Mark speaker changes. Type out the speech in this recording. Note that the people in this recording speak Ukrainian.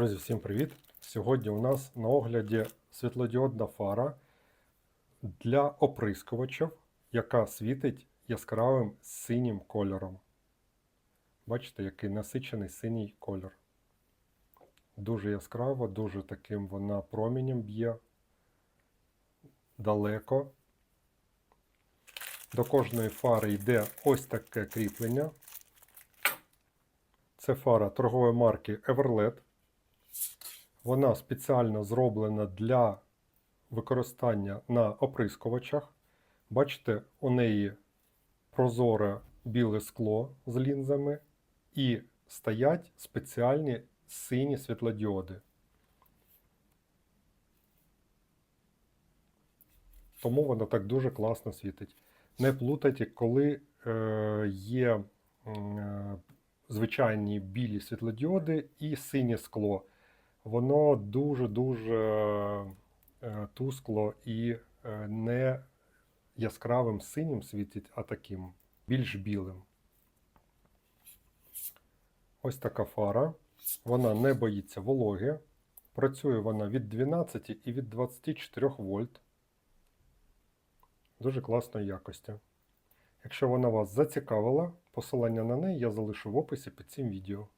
Speaker 1: Друзі, всім привіт! Сьогодні у нас на огляді світлодіодна фара для оприскувачів, яка світить яскравим синім кольором. Бачите, який насичений синій кольор. Дуже яскраво, дуже таким вона промінням б'є далеко. До кожної фари йде ось таке кріплення. Це фара торгової марки Everlet. Вона спеціально зроблена для використання на оприскувачах. Бачите, у неї прозоре біле скло з лінзами і стоять спеціальні сині світлодіоди. Тому вона так дуже класно світить. Не плутайте, коли е, є е, звичайні білі світлодіоди і синє скло воно дуже-дуже е, тускло і е, не яскравим синім світить, а таким більш білим. Ось така фара. Вона не боїться вологи. Працює вона від 12 і від 24 вольт. Дуже класної якості. Якщо вона вас зацікавила, посилання на неї я залишу в описі під цим відео.